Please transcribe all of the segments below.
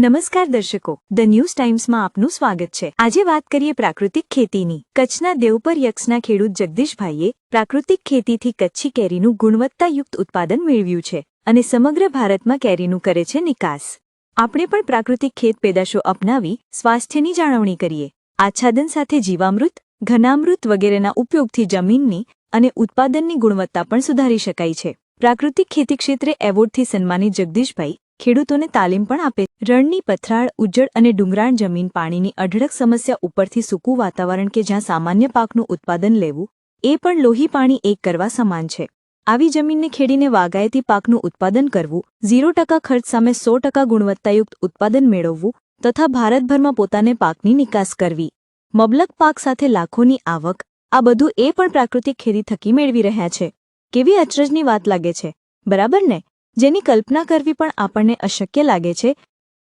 નમસ્કાર દર્શકો. The news ટાઈમ્સમાં આપનું સ્વાગત છે. આજે વાત કરીએ પ્રાકૃતિક ખેતીની. કચ્છના દેવપર યક્ષના ખેડૂત જગદીશભાઈએ પ્રાકૃતિક ખેતીથી કચ્છી કેરીનું ગુણવત્તાયુક્ત ઉત્પાદન મેળવ્યું છે અને સમગ્ર ભારતમાં કેરીનું કરે છે નિકાસ. આપણે પણ પ્રાકૃતિક ખેત પેદાશો અપનાવી સ્વાસ્થ્યની જાળવણી કરીએ. આચ્છાદન સાથે જીવામૃત, ઘનામૃત વગેરેના ઉપયોગથી જમીનની અને ઉત્પાદનની ગુણવત્તા પણ સુધારી શકાય છે. પ્રાકૃતિક ખેતી ક્ષેત્રે એવોર્ડથી સન્માનિત જગદીશભાઈ ખેડૂતોને તાલીમ પણ આપે. રણની પથરાળ ઉજ્જડ અને ડુંગરાળ જમીન પાણીની અઢળક સમસ્યા ઉપરથી સૂકું વાતાવરણ કે જ્યાં સામાન્ય પાકનું ઉત્પાદન લેવું, એ પણ લોહી પાણી એક કરવા સમાન છે. આવી જમીનને ખેડીને વાગાયતી પાકનું ઉત્પાદન કરવું, ઝીરો ટકા ખર્ચ સામે સો ટકા ગુણવત્તાયુક્ત ઉત્પાદન મેળવવું, તથા ભારતભરમાં પોતાને પાકની નિકાસ કરવી. મબલક પાક સાથે લાખોની આવક, આ બધું એ પણ પ્રાકૃતિક ખેતી થકી મેળવી રહ્યા છે. કેવી અચરજની વાત લાગે છે. બરાબર ને? જેની કલ્પના કરવી પણ આપણને અશક્ય લાગે છે,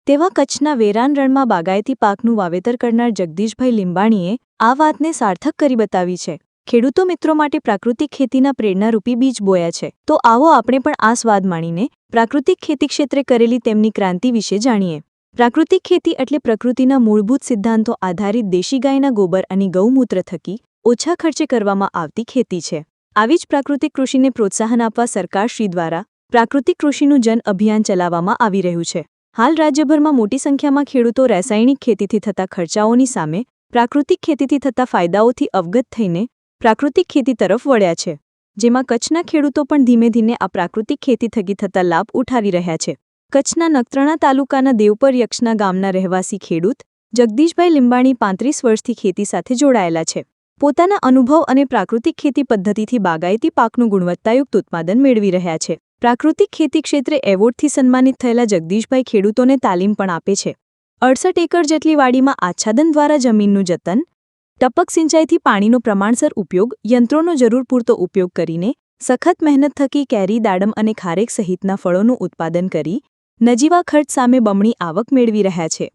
તેવા કચ્છના વેરાન રણમાં બાગાયતી પાકનું વાવેતર કરનાર જગદીશભાઈ લીંબાણીએ આ વાતને સાર્થક કરી બતાવી છે. ખેડૂતો મિત્રો માટે પ્રાકૃતિક ખેતીના પ્રેરણારૂપી બીજ બોયા છે. તો આવો આપણે પણ આ સ્વાદ માણીને પ્રાકૃતિક ખેતી ક્ષેત્રે કરેલી તેમની ક્રાંતિ વિશે જાણીએ. પ્રાકૃતિક ખેતી એટલે પ્રકૃતિના મૂળભૂત સિદ્ધાંતો આધારિત દેશી ગાયના ગોબર અને ગૌમૂત્ર થકી ઓછા ખર્ચે કરવામાં આવતી ખેતી છે. આવી જ પ્રાકૃતિક કૃષિને પ્રોત્સાહન આપવા સરકારશ્રી દ્વારા પ્રાકૃતિક કૃષિનું જન અભિયાન ચલાવવામાં આવી રહ્યું છે. હાલ રાજ્યભરમાં મોટી સંખ્યામાં ખેડૂતો રાસાયણિક ખેતીથી થતા ખર્ચાઓની સામે પ્રાકૃતિક ખેતીથી થતા ફાયદાઓથી અવગત થઈને પ્રાકૃતિક ખેતી તરફ વળ્યા છે. જેમાં કચ્છના ખેડૂતો પણ ધીમે ધીમે આ પ્રાકૃતિક ખેતી થકી થતા લાભ ઉઠાવી રહ્યા છે. કચ્છના નખત્રાણા તાલુકાના દેવપર યક્ષના ગામના રહેવાસી ખેડૂત જગદીશભાઈ લીંબાણી પાંત્રીસ વર્ષથી ખેતી સાથે જોડાયેલા છે. પોતાના અનુભવ અને પ્રાકૃતિક ખેતી પદ્ધતિથી બાગાયતી પાકનું ગુણવત્તાયુક્ત ઉત્પાદન મેળવી રહ્યા છે. પ્રાકૃતિક ખેતી ક્ષેત્રે એવોર્ડથી સન્માનિત થયેલા જગદીશભાઈ ખેડૂતોને તાલીમ પણ આપે છે. અડસઠ એકર જેટલી વાડીમાં આચ્છાદન દ્વારા જમીનનું જતન, ટપક સિંચાઈથી પાણીનો પ્રમાણસર ઉપયોગ, યંત્રોનો જરૂર પૂરતો ઉપયોગ કરીને, સખત મહેનત થકી કેરી, દાડમ અને ખારેક સહિતના ફળોનું ઉત્પાદન કરી, નજીવા ખર્ચ સામે બમણી આવક મેળવી રહ્યા છે.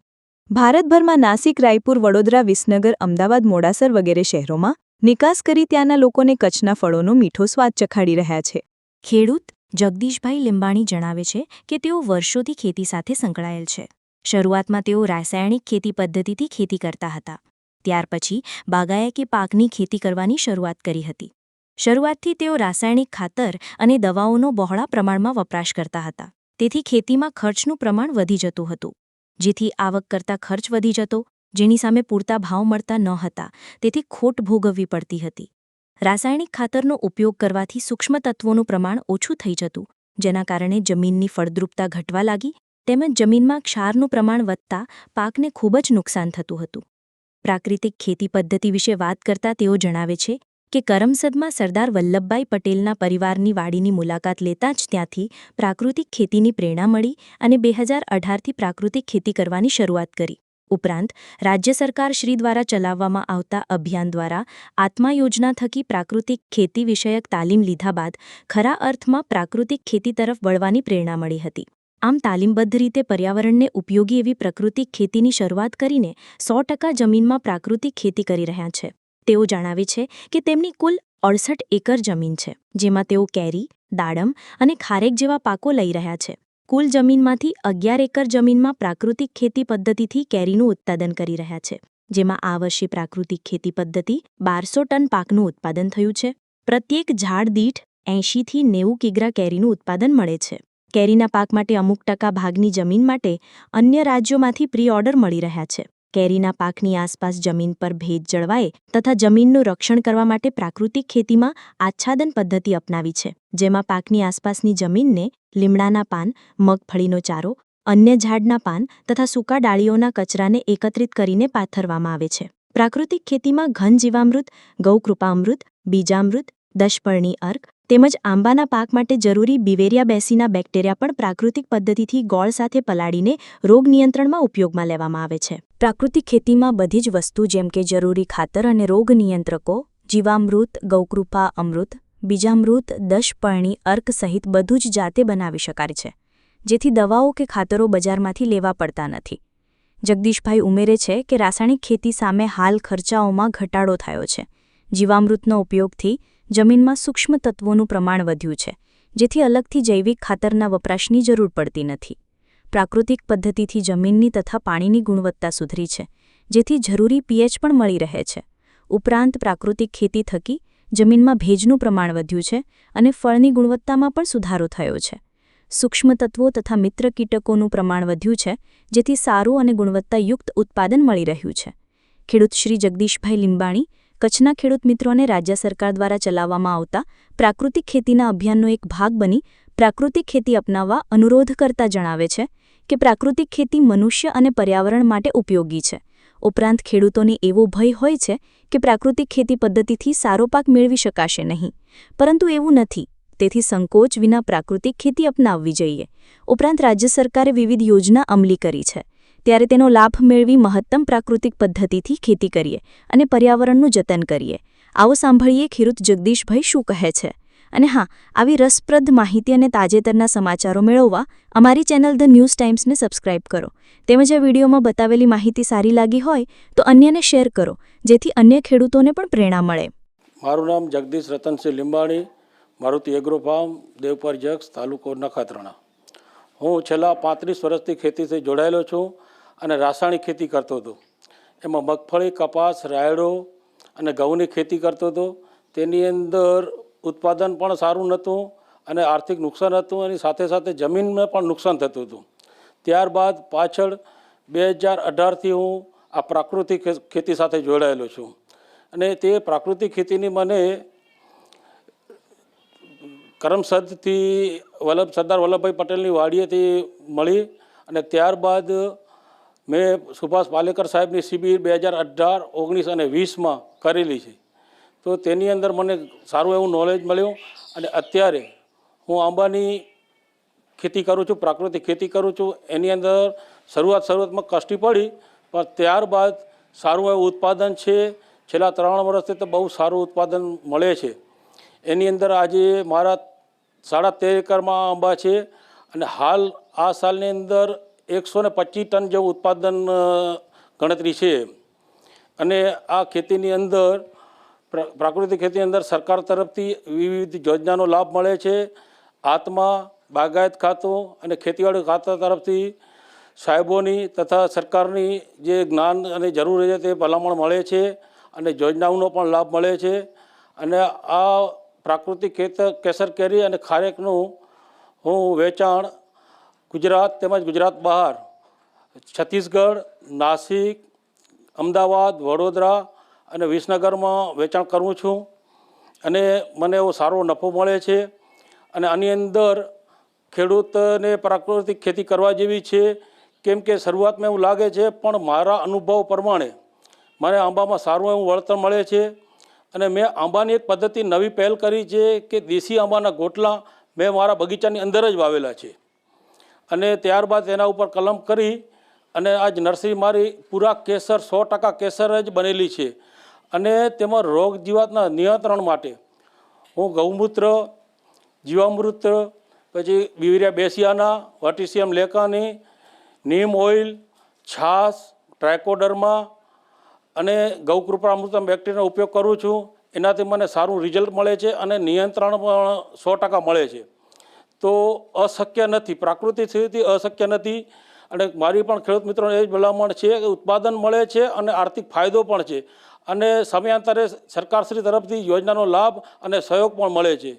ભારતભરમાં નાસિક, રાયપુર, વડોદરા, વિસનગર, અમદાવાદ, મોડાસર વગેરે શહેરોમાં નિકાસ કરી ત્યાંના લોકોને કચ્છના ફળોનો મીઠો સ્વાદ ચખાડી રહ્યા છે. ખેડૂત જગદીશભાઈ લીંબાણી જણાવે છે કે તેઓ વર્ષોથી ખેતી સાથે સંકળાયેલ છે. શરૂઆતમાં તેઓ રાસાયણિક ખેતી પદ્ધતિથી ખેતી કરતા હતા. ત્યાર પછી બાગાયકી પાકની ખેતી કરવાની શરૂઆત કરી હતી. શરૂઆતથી તેઓ રાસાયણિક ખાતર અને દવાઓનો બહોળા પ્રમાણમાં વપરાશ કરતા હતા. તેથી ખેતીમાં ખર્ચનું પ્રમાણ વધી જતું હતું. જેથી આવક કરતા ખર્ચ વધી જતો, જેની સામે પૂરતા ભાવ મળતા ન હતા, તેથી ખોટ ભોગવવી પડતી હતી. રાસાયણિક ખાતરનો ઉપયોગ કરવાથી સૂક્ષ્મ તત્વોનું પ્રમાણ ઓછું થઈ જતું, જેના કારણે જમીનની ફળદ્રુપતા ઘટવા લાગી તેમજ જમીનમાં ક્ષારનું પ્રમાણ વધતા પાકને ખૂબ જ નુકસાન થતું હતું. પ્રાકૃતિક ખેતી પદ્ધતિ વિશે વાત કરતા તેઓ જણાવે છે કે કરમસદમાં સરદાર વલ્લભભાઈ પટેલના પરિવારની વાડીની મુલાકાત લેતા જ ત્યાંથી પ્રાકૃતિક ખેતીની પ્રેરણા મળી અને બે હજાર અઢારથી પ્રાકૃતિક ખેતી કરવાની શરૂઆત કરી. ઉપરાંત રાજ્ય સરકાર શ્રી દ્વારા ચલાવવામાં આવતા અભિયાન દ્વારા આત્મા યોજના થકી પ્રાકૃતિક ખેતી વિષયક તાલીમ લીધા બાદ ખરા અર્થમાં પ્રાકૃતિક ખેતી તરફ વળવાની પ્રેરણા મળી હતી. આમ તાલીમબદ્ધ રીતે પર્યાવરણને ઉપયોગી એવી પ્રાકૃતિક ખેતીની શરૂઆત કરીને સો ટકા જમીનમાં પ્રાકૃતિક ખેતી કરી રહ્યા છે. તેઓ જણાવે છે કે તેમની કુલ અડસઠ એકર જમીન છે, જેમાં તેઓ કેરી, દાડમ અને ખારેક જેવા પાકો લઈ રહ્યા છે. કુલ જમીનમાંથી અગિયાર એકર જમીનમાં પ્રાકૃતિક ખેતી પદ્ધતિથી કેરીનું ઉત્પાદન કરી રહ્યા છે, જેમાં આ વર્ષે પ્રાકૃતિક ખેતી પદ્ધતિ બારસો ટન પાકનું ઉત્પાદન થયું છે. પ્રત્યેક ઝાડ દીઠ એંશીથી નેવું કિગ્રા કેરીનું ઉત્પાદન મળે છે. કેરીના પાક માટે અમુક ટકા ભાગની જમીન માટે અન્ય રાજ્યોમાંથી પ્રી ઓર્ડર મળી રહ્યા છે. કેરીના પાકની આસપાસ જમીન પર ભેજ જળવાય તથા જમીનનું રક્ષણ કરવા માટે પ્રાકૃતિક ખેતીમાં આચ્છાદન પદ્ધતિ અપનાવી છે, જેમાં પાકની આસપાસની જમીનને લીમડાના પાન, મગફળીનો ચારો, અન્ય ઝાડના પાન તથા સૂકા ડાળીઓના કચરાને એકત્રિત કરીને પાથરવામાં આવે છે. પ્રાકૃતિક ખેતીમાં ઘન જીવામૃત, ગૌકૃપામૃત, બીજામૃત, દશપર્ણી અર્ક તેમજ આંબાના પાક માટે જરૂરી બિવેરિયા બેસીના બેક્ટેરિયા પણ પ્રાકૃતિક પદ્ધતિથી ગોળ સાથે પલાળીને રોગ નિયંત્રણમાં ઉપયોગમાં લેવામાં આવે છે. પ્રાકૃતિક ખેતીમાં બધી જ વસ્તુ જેમ કે જરૂરી ખાતર અને રોગ નિયંત્રકો, જીવામૃત, ગૌકૃપા, અમૃત, બીજામૃત, દશપર્ણી, અર્ક સહિત બધું જ જાતે બનાવી શકાય છે, જેથી દવાઓ કે ખાતરો બજારમાંથી લેવા પડતા નથી. જગદીશભાઈ ઉમેરે છે કે રાસાયણિક ખેતી સામે હાલ ખર્ચાઓમાં ઘટાડો થયો છે. જીવામૃતનો ઉપયોગથી જમીનમાં સૂક્ષ્મ તત્વોનું પ્રમાણ વધ્યું છે, જેથી અલગથી જૈવિક ખાતરના વપરાશની જરૂર પડતી નથી. પ્રાકૃતિક પદ્ધતિથી જમીનની તથા પાણીની ગુણવત્તા સુધરી છે, જેથી જરૂરી પીએચ પણ મળી રહે છે. ઉપરાંત પ્રાકૃતિક ખેતી થકી જમીનમાં ભેજનું પ્રમાણ વધ્યું છે અને ફળની ગુણવત્તામાં પણ સુધારો થયો છે. સૂક્ષ્મ તત્વો તથા મિત્ર કીટકોનું પ્રમાણ વધ્યું છે, જેથી સારું અને ગુણવત્તાયુક્ત ઉત્પાદન મળી રહ્યું છે. ખેડૂત શ્રી જગદીશભાઈ લીંબાણી, કચ્છના ખેડૂત મિત્રોને રાજ્ય સરકાર દ્વારા ચલાવવામાં આવતા પ્રાકૃતિક ખેતીના અભિયાનનો એક ભાગ બની પ્રાકૃતિક ખેતી અપનાવવા અનુરોધ કરતા જણાવે છે કે પ્રાકૃતિક ખેતી મનુષ્ય અને પર્યાવરણ માટે ઉપયોગી છે. ઉપરાંત ખેડૂતોને એવો ભય હોય છે કે પ્રાકૃતિક ખેતી પદ્ધતિથી સારો પાક મેળવી શકાશે નહીં. પરંતુ એવું નથી. તેથી સંકોચ વિના પ્રાકૃતિક ખેતી અપનાવવી જોઈએ. ઉપરાંત રાજ્ય સરકારે વિવિધ યોજના અમલી કરી છે. ત્યારે તેનો લાભ મેળવી મહત્તમ પ્રાકૃતિક પદ્ધતિથી ખેતી કરીએ અને પર્યાવરણનું જતન કરીએ. આવો સાંભળીએ ખેડૂત જગદીશભાઈ શું કહે છે. અને હા, આવી રસપ્રદ માહિતી અને તાજેતરના સમાચારો મેળવવા અમારી ચેનલ ધ ન્યૂઝ ટાઈમ્સને સબસ્ક્રાઇબ કરો. તેમજ આ વિડીયોમાં બતાવેલી માહિતી સારી લાગી હોય તો અન્યને શેર કરો, જેથી અન્ય ખેડૂતોને પણ પ્રેરણા મળે. મારું નામ જગદીશ રતનસિંહ લીંબાણી, મારુતિ એગ્રો ફાર્મ, દેવપર જક્ષ તાલુકો નખત્રાણા. હું છેલ્લા પાંત્રીસ વર્ષથી ખેતીથી જોડાયેલો છું અને રાસાયણિક ખેતી કરતો હતો. એમાં મગફળી, કપાસ, રાયડો અને ઘઉંની ખેતી કરતો હતો. તેની અંદર ઉત્પાદન પણ સારું નહોતું અને આર્થિક નુકસાન હતું અને સાથે સાથે જમીનને પણ નુકસાન થતું હતું. ત્યારબાદ પાછળ બે હજાર અઢારથી હું આ પ્રાકૃતિક ખેતી સાથે જોડાયેલો છું. અને તે પ્રાકૃતિક ખેતીની મને કરમસદથી વલ્લભ, સરદાર વલ્લભભાઈ પટેલની વાડીએથી મળી અને ત્યારબાદ મેં સુભાષ પાલેકર સાહેબની શિબિર બે હજાર અઢાર, ઓગણીસ અને વીસમાં કરેલી છે. તો તેની અંદર મને સારું એવું નોલેજ મળ્યું અને અત્યારે હું આંબાની ખેતી કરું છું, પ્રાકૃતિક ખેતી કરું છું. એની અંદર શરૂઆત શરૂઆતમાં કષ્ટી પડી, પણ ત્યારબાદ સારું એવું ઉત્પાદન છે. છેલ્લા ત્રણ વર્ષથી તો બહુ સારું ઉત્પાદન મળે છે. એની અંદર આજે મારા સાડા તેર એકરમાં આંબા છે અને હાલ આ સાલની અંદર એકસો ને પચીસ ટન જેવું ઉત્પાદન ગણતરી છે. અને આ ખેતીની અંદર પ્રાકૃતિક ખેતી અંદર સરકાર તરફથી વિવિધ યોજનાનો લાભ મળે છે. આત્મા, બાગાયત ખાતું અને ખેતીવાડી ખાતા તરફથી સાહેબોની તથા સરકારની જે જ્ઞાન અને જરૂર છે તે ભલામણ મળે છે અને યોજનાઓનો પણ લાભ મળે છે. અને આ પ્રાકૃતિક ખેત, કેસર કેરી અને ખારેકનું હું વેચાણ ગુજરાત તેમજ ગુજરાત બહાર છત્તીસગઢ, નાસિક, અમદાવાદ, વડોદરા અને વિસનગરમાં વેચાણ કરું છું. અને મને એવો સારો નફો મળે છે. અને આની અંદર ખેડૂતને પ્રાકૃતિક ખેતી કરવા જેવી છે. કેમ કે શરૂઆતમાં એવું લાગે છે, પણ મારા અનુભવ પ્રમાણે મને આંબામાં સારું એવું વળતર મળે છે. અને મેં આંબાની એક પદ્ધતિ નવી પહેલ કરી છે કે દેશી આંબાના ગોટલા મેં મારા બગીચાની અંદર જ વાવેલા છે. અને ત્યારબાદ એના ઉપર કલમ કરી અને આજ નર્સરી મારી પૂરા કેસર, સો ટકા કેસર જ બનેલી છે. અને તેમાં રોગ જીવાતના નિયંત્રણ માટે હું ગૌમૂત્ર, જીવામૃત, પછી બીવરિયા બેસિયાના, વર્ટિસિયમ લેકાની, નીમ ઓઇલ, છાશ, ટ્રાયકોડર્મા અને ગૌકૃપામૃતમ બેક્ટેરિયાનો ઉપયોગ કરું છું. એનાથી મને સારું રિઝલ્ટ મળે છે અને નિયંત્રણ પણ સો ટકા મળે છે. તો અશક્ય નથી, પ્રાકૃતિક સ્થિતિ અશક્ય નથી અને મારી પણ ખેડૂત મિત્રોને એ જ ભલામણ છે કે ઉત્પાદન મળે છે અને આર્થિક ફાયદો પણ છે. અને સમયાંતરે સરકારશ્રી તરફથી યોજનાનો લાભ અને સહયોગ પણ મળે છે.